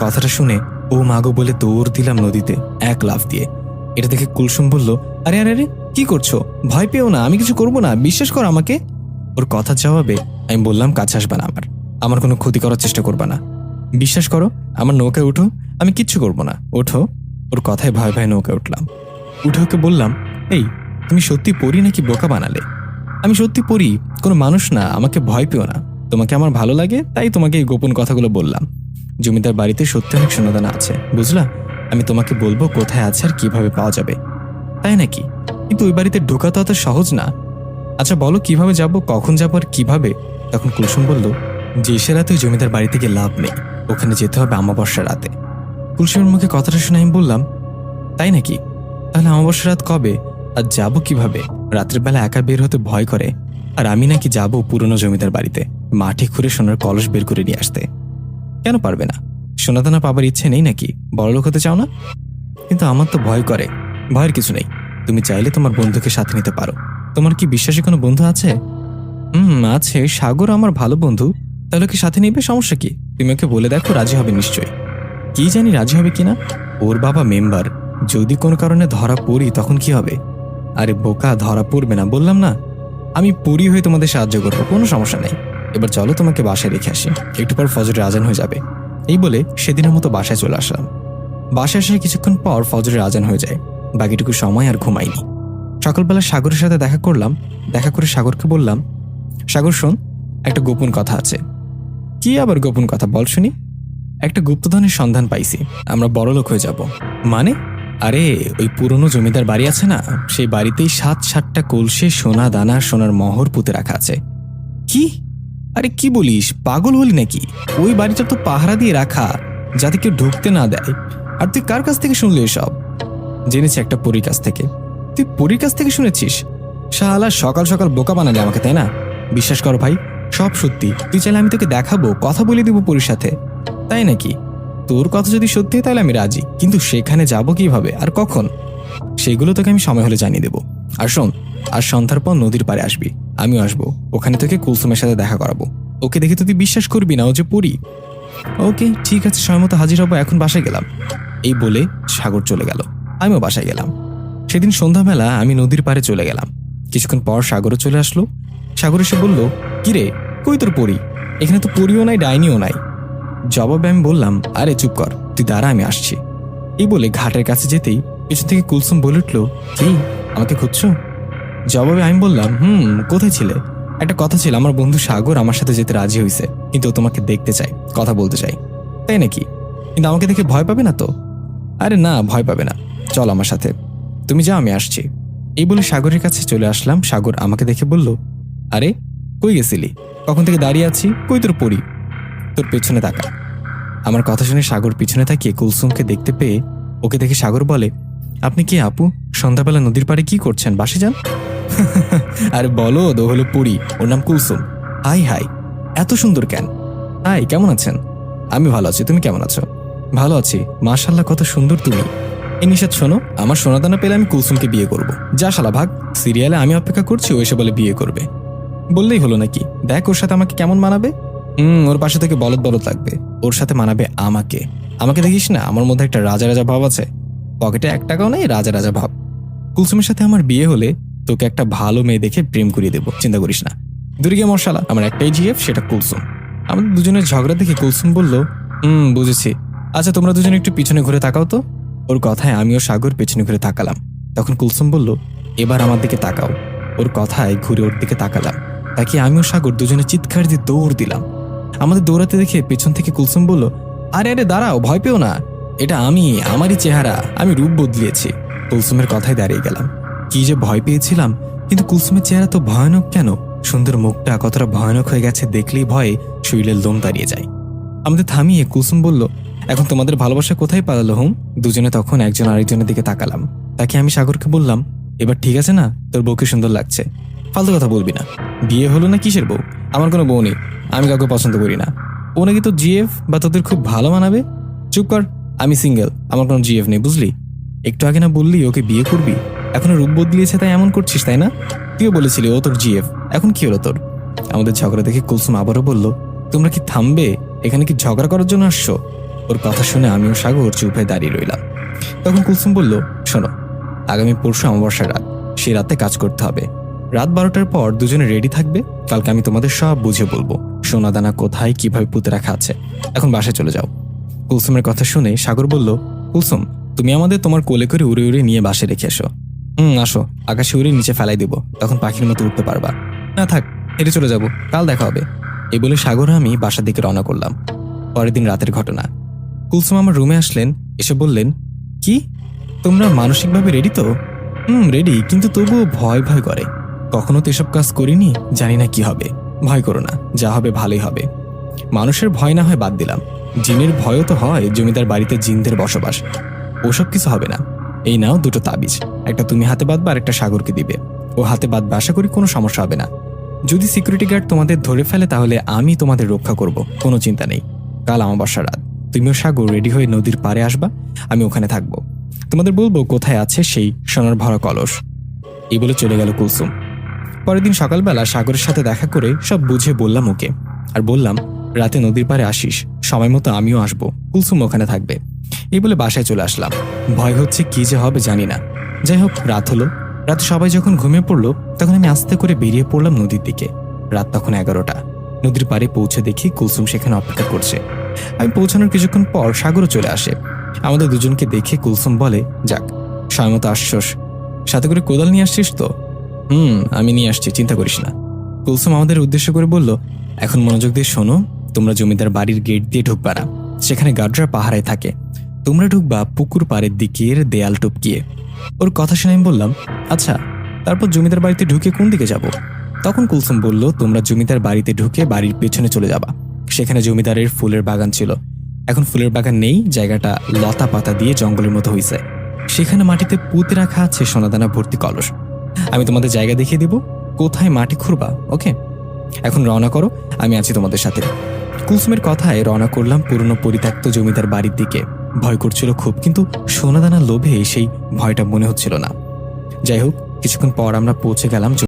কথাটা শুনে ও মাগো বলে দৌড় দিলাম নদীতে, এক লাফ দিয়ে। এটা দেখে কুলসুম বলল, আরে আরে আরে, কি করছ? ভয় পেও না, আমি কিছু করব না, বিশ্বাস কর আমাকে। ওর কথার জবাবে আমি বললাম, কাছে আসবে না আমার। আমার কোনো ক্ষতি করার চেষ্টা করবে না। বিশ্বাস করো, আমার নৌকায় উঠো, আমি কিচ্ছু করব না। ওঠো। ওর কথায় ভয় ভয় নৌকায় উঠলাম। উঠে ওকে বললাম, এই, তুমি সত্যি পড়ি নাকি বোকা বানালে? আমি সত্যি পড়ি কোনো মানুষ না, আমাকে ভয় পেও না। তোমাকে আমার ভালো লাগে, তাই তোমাকে এই গোপন কথাগুলো বললাম। জমিদার বাড়িতে সত্যি অনেক সোনাদানা আছে, বুঝলা? আমি তোমাকে বলব কোথায় আছে আর কীভাবে পাওয়া যাবে। তাই নাকি? কিন্তু ওই বাড়িতে ঢোকা তো অত সহজ না। আচ্ছা বলো কীভাবে যাব, কখন যাব আর কীভাবে? তখন কুলসুম বলল, যে সে রাতে ওই জমিদার বাড়িতে গিয়ে লাভ নেই, ওখানে যেতে হবে আমাবস্যা রাতে। কুলসুমের মুখে কথাটা শুনে আমি বললাম, তাই নাকি? তাহলে অমাবস্যা রাত কবে? আর যাব কীভাবে? রাত্রের বেলা একা বের হতে ভয় করে। আর আমি নাকি যাব পুরনো জমিদার বাড়িতে, মাঠে খুঁড়ে সোনার কলস বের করে নিয়ে আসতে। কেন পারবে না? সোনাদানা পাবার ইচ্ছে নেই নাকি? বড়লোক হতে চাও না? কিন্তু আমার তো ভয় করে। ভয়ের কিছু নেই। তুমি চাইলে তোমার বন্ধুকে সাথে নিতে পারো। তোমার কি বিশ্বাসী কোনো বন্ধু আছে? হুম, আছে। সাগর আমার ভালো বন্ধু। তাহলে কি সাথে নিবে? সমস্যা কি? তুমি ওকে বলে দেখো, রাজি হবে নিশ্চয়ই। কি জানি রাজি হবে কিনা? ওর বাবা মেম্বার। যদি কোনো কারণে ধরা পড়ি, তখন কি হবে? আরে বোকা, ধরা পড়বে না। বললাম না। আমি পড়ি হয়ে তোমাদের সাহায্য করব। কোনো সমস্যা নেই। এবার চলো তোমাকে বাসায় রেখে আসি। একটু পর ফজরের আজান হয়ে যাবে। এই বলে সেদিনের মতো বাসায় চলে আসলাম। বাসায় এসে কিছুক্ষণ পর ফজরের আজান হয়ে যায়। বাকিটুকু সময় আর ঘুমাইনি। সকালবেলা সাগরের সাথে দেখা করলাম। দেখা করে সাগরকে বললাম, সাগর, শোন, একটা গোপন কথা আছে। কি আবার গোপন কথা? বল শুনি। একটা গুপ্তধনের সন্ধান পাইছি। আমরা বড় লোক হয়ে যাব। মানে? আরে, ওই পুরনো জমিদার বাড়ি আছে না? সেই বাড়িতেই সাত সাতটা কলসে, সোনা, দানা, সোনার মহর পুঁতে রাখা আছে। কি? আরে কি বলিস, পাগল হলি নাকি? ওই বাড়িটা তো পাহারা দিয়ে রাখা, যাতে কেউ ঢুকতে না দেয়। আর তুই কার কাছ থেকে শুনলি এসব? জেনেছি একটা পরীর কাছ থেকে। তুই পরীর কাছ থেকে শুনেছিস? শাহালা সকাল সকাল বোকা বানালে আমাকে, তাই না? বিশ্বাস কর ভাই, সব সত্যি। তুই চাইলে আমি তোকে দেখাবো, কথা বলে দিব পরীর সাথে। তাই নাকি? তোর কথা যদি সত্যি তাহলে আমি রাজি। কিন্তু সেখানে যাব কীভাবে? আর কখন? সেগুলো তোকে আমি সময় হলে জানিয়ে দেবো। আর শোন, আর সন্ধ্যার পর নদীর পাড়ে আসবি। আমিও আসব। ওখানে তোকে কুলসুমের সাথে দেখা করাবো। ওকে দেখে তুই বিশ্বাস করবি না, ও যে পড়ি ওকে, ঠিক আছে, সময় মতো হাজির হব, এখন বাসায় গেলাম। এই বলে সাগর চলে গেল। আমিও বাসায় গেলাম। সেদিন সন্ধ্যাবেলা আমি নদীর পাড়ে চলে গেলাম। কিছুক্ষণ পর সাগরও চলে আসলো। সাগর এসে বলল, কিরে, কই তোর পড়ি এখানে তো পড়িও নাই, ডাইনিও নাই। জবাবে আমি বললাম, আরে, চুপ কর, তুই দাঁড়া, আমি আসছি। এই বলে ঘাটের কাছে যেতেই পিছন থেকে কুলসুম বলে উঠল, কি, আমাকে খুঁজছো? জবাবে আমি বললাম, হুম, কোথায় ছিলে? একটা কথা ছিল, আমার বন্ধু সাগর আমার সাথে যেতে রাজি হয়েছে কিন্তু তোমাকে দেখতে চাই কথা বলতে চাই তাই নাকি? কিন্তু আমাকে দেখে ভয় পাবে না তো? আরে না, ভয় পাবে না। চল আমার সাথে। তুমি যাও, আমি আসছি। এই বলে সাগরের কাছে চলে আসলাম। সাগর আমাকে দেখে বলল, আরে, কই গেছিলি? কখন থেকে দাঁড়িয়ে আছি? কই তোর পড়ি তোর পেছনে তাকা আমার কথা শুনে সাগর পিছনে তাকিয়ে কুলসুমকে দেখতে পেয়ে ওকে দেখে সাগর বলে, আপনি কি আপু? সন্ধ্যাবেলা নদীর পাড়ে কি করছেন? বাসে যান? আরে বলো ও হলো পুরী। ওর নাম কুলসুম হাই হাই। এত সুন্দর কেন? হাই, কেমন আছেন? আমি ভালো আছি, তুমি কেমন আছো? ভালো আছি। মাশাল্লাহ কত সুন্দর তুমি। এই শোনো, আমার সোনাদানা পেলে আমি কুলসুমকে বিয়ে করব। যা শালা ভাগ, সিরিয়ালে আমি অপেক্ষা করছি, ও এসে বলে বিয়ে করবে। বললেই হলো নাকি? দেখ, ওর সাথে আমাকে কেমন মানাবে? হুম, ওর পাশে থেকে বলদ বলদ লাগবে। ওর সাথে মানাবে আমাকে। আমাকে দেখিস না, আমার মধ্যে একটা রাজা রাজা ভাব আছে। পকেটে এক টাকাও নেই, রাজা রাজা ভাব। কুলসুমের সাথে আমার বিয়ে হলে তোকে একটা ভালো মেয়ে দেখে প্রেম করিয়ে দেবো, চিন্তা করিস না। দূরে গিয়ে মশালা, আমার একটাই জিএফ, সেটা কুলসুম। আমাদের দুজনের ঝগড়া দেখে কুলসুম বলল, হুম, বুঝেছি। আচ্ছা তোমরা দুজনে একটু পিছনে ঘুরে তাকাও তো। ওর কথায় আমিও সাগর পেছনে ঘুরে তাকালাম। তখন কুলসুম বলল, এবার আমার দিকে তাকাও। ওর কথায় ঘুরে ওর দিকে তাকালাম। তাকে আমিও সাগর দুজনে চিৎকার দিয়ে দৌড় দিলাম। আমাদের দৌড়াতে দেখে পেছন থেকে কুলসুম বলল, আরে আরে, দাঁড়াও, ভয় পেও না। এটা আমি, আমারই চেহারা, আমি রূপ বদলিয়েছি। কুলসুমের কথায় দাঁড়িয়ে গেলাম। কি যে ভয় পেয়েছিলাম, কিন্তু কুলসুমের চেহারা তো ভয়ানক কেন? সুন্দর মুখটা কতটা ভয়ানক হয়ে গেছে দেখলেই ভয়ে শরীরের লোম দাঁড়িয়ে যায়। আমাদের থামিয়ে কুলসুম বলল, এখন তোমাদের ভালোবাসা কোথায় পালালো, হুম? দুজনে তখন একজন আরেকজনের দিকে তাকালাম। তাকে আমি সাগরকে বললাম, এবার ঠিক আছে না? তোর বউকে সুন্দর লাগছে। ফালতু কথা বলবি না। বিয়ে হলো না কিসের বউ? আমার কোনো বউ নেই। আমি কাউকে পছন্দ করি না। ও নাকি তো জিএফ বা তোদের খুব ভালো মানাবে? চুপ কর, আমি সিঙ্গেল, আমার কোনো জিএফ নেই, বুঝলি? একটু আগে না বললি ওকে বিয়ে করবি? এখনও রূপ বদলিয়েছে তাই এমন করছিস, তাই না? তুইও বলেছিলি, ও তোর জিএফ। এখন কি হলো তোর? আমাদের ঝগড়া দেখে কুলসুম আবারও বলল, তোমরা কি থামবে? এখানে কি ঝগড়া করার জন্য আসছো? ওর কথা শুনে আমিও সাগর চুপ দাঁড়িয়ে রইলাম। তখন কুলসুম বলল, শোনো, আগামী পরশু অমাবস্যার রাত সেই রাতে কাজ করতে হবে। রাত বারোটার পর দুজনে রেডি থাকবে। কালকে আমি তোমাদের সব বুঝে বলব, সোনাদানা কোথায়, কীভাবে পুঁতে রাখা আছে। এখন বাসায় চলে যাও। কুলসুমের কথা শুনে সাগর বলল, কুলসুম, তুমি আমাদের তোমার কোলে করে উড়ে উড়ে নিয়ে বাসে রেখে এসো। হুম, আসো। আকাশে উড়ে নিচে ফেলাই দিব। তখন পাখির মতো উঠতে পারবা। না থাক, হেঁটে চলে যাব। কাল দেখা হবে। এই বলে সাগর আমি বাসার দিকে রওনা করলাম। পরের দিন রাতের ঘটনা। কুলসুম আমার রুমে আসলেন, এসে বললেন, কি? তোমরা মানসিকভাবে রেডি তো? হুম রেডি কিন্তু তবুও ভয় ভয় করে। কখনো তো এসব কাজ করিনি, জানি না কি হবে। ভয় করো না, যা হবে ভালোই হবে। মানুষের ভয় না হয় বাদ দিলাম। জিনের ভয়ও তো হয় জমিদার বাড়িতে জিনদের বসবাস। ওসব কিছু হবে না। এই নাও দুটো তাবিজ, একটা তুমি হাতে বাঁধবা আর একটা সাগরকে দিবে। ও হাতে বাঁধবে, আশা করি কোনো সমস্যা হবে না। যদি সিকিউরিটি গার্ড তোমাদের ধরে ফেলে, তাহলে আমি তোমাদের রক্ষা করব, কোনো চিন্তা নেই। কাল আমাবাসা রাত। তুমিও সাগর রেডি হয়ে নদীর পাড়ে আসবা, আমি ওখানে থাকব। তোমাদের বলব কোথায় আছে সেই সোনার ভরা কলস। এই বলে চলে গেল কুলসুম। পরের দিন সকালবেলা সাগরের সাথে দেখা করে সব বুঝে বললাম ওকে। আর বললাম, রাতে নদীর পাড়ে আসিস, সময় মতো আমিও আসব। কুলসুম ওখানে থাকবে। এই বলে বাসায় চলে আসলাম। ভয় হচ্ছে কি যে হবে জানি না। যাই হোক, রাত হলো। রাতে সবাই যখন ঘুমিয়ে পড়ল, তখন আমি আস্তে করে বেরিয়ে পড়লাম নদীর দিকে। রাত তখন এগারোটা। নদীর পাড়ে পৌঁছে দেখি কুলসুম সেখানে অপেক্ষা করছে। আমি পৌঁছানোর কিছুক্ষণ পর সাগরও চলে আসে। আমাদের দুজনকে দেখে কুলসুম বলে, যাক, সময় মতো আসছস। সাথে করে কোদাল নিয়ে আসছিস তো? হুম, আমি নিয়ে আসছি, চিন্তা করিস না। কুলসুম আমাদের উদ্দেশ্য করে বলল, এখন মনোযোগ দিয়ে শোনো, তোমরা জমিদার বাড়ির গেট দিয়ে ঢুকবা না। সেখানে গার্ডরা পাহারায় থাকে। তোমরা ঢুকবা পুকুর পাড়ের দিকের দেয়াল টপকিয়ে। ওর কথা শুনে আমি বললাম আচ্ছা তারপর জমিদার বাড়িতে ঢুকে কোন দিকে যাব? তখন কুলসুম বলল, তোমরা জমিদার বাড়িতে ঢুকে বাড়ির পেছনে চলে যাবা। সেখানে জমিদারের ফুলের বাগান ছিল। এখন ফুলের বাগান নেই, জায়গাটা লতা পাতা দিয়ে জঙ্গলের মতো হয়েছে সেখানে মাটিতে পুঁতে রাখা আছে সোনাদানা ভর্তি কলস। আমি তোমাদের জায়গা দেখিয়ে দিব, কোথায় মাটি খুঁড়বা, ওকে? এখন রওনা করো, আমি আছি তোমাদের সাথে। কুলসুমের কথায় রওনা করলাম পুরনো পরিত্যক্ত জমিদার বাড়ির দিকে। ভয় করছিল খুব, কিন্তু সোনাদানা লোভে সেই ভয়টা মনে হচ্ছিল না। যাই হোক, কিছুক্ষণ পর আমরা পৌঁছে গেলাম